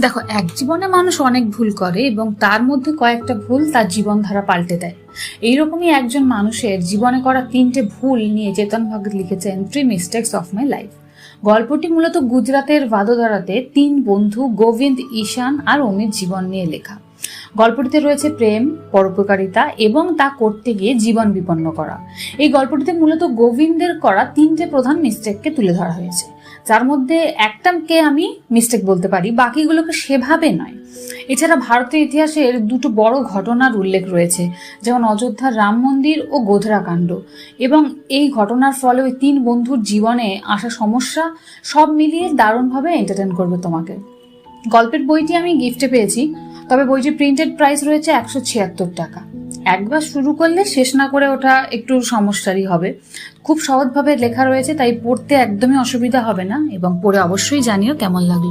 দেখো, এক জীবনে মানুষ অনেক ভুল করে এবং তার মধ্যে কয়েকটা ভুল তার জীবনধারা পাল্টে দেয়। এইরকমই একজন মানুষের জীবনে করা তিনটে ভুল নিয়ে চেতন ভগত লিখেছেন three mistakes of my life গল্পটি মূলত গুজরাতের ভাদোদরাতে তিন বন্ধু গোবিন্দ, ঈশান আর অমিত জীবন নিয়ে লেখা। গল্পটিতে রয়েছে প্রেম, পরোপকারিতা এবং তা করতে গিয়ে জীবন বিপন্ন করা। এই গল্পটিতে মূলত গোবিন্দের করা তিনটে প্রধান মিস্টেককে তুলে ধরা হয়েছে। যার মধ্যে একটাকে আমি মিস্টেক বলতে পারি, বাকিগুলোকে সেভাবে নয়। এছাড়া ভারতের ইতিহাসের দুটো বড় ঘটনার উল্লেখ রয়েছে, যেমন অযোধ্যার রাম মন্দির ও গোধরা কাণ্ড। এবং এই ঘটনার ফলে ওই তিন বন্ধুর জীবনে আসা সমস্যা সব মিলিয়ে দারুণভাবে এন্টারটেন করবে তোমাকে। গল্পের বইটি আমি গিফটে পেয়েছি। তবে বইটির প্রিন্টেড প্রাইস রয়েছে একশো ছিয়াত্তর টাকা। একবার শুরু করলে শেষ না করে ওটা একটু সমস্যারই হবে। খুব সহজভাবে লেখা রয়েছে, তাই পড়তে একদমই অসুবিধা হবে না, এবং পড়ে অবশ্যই জানিও কেমন লাগল।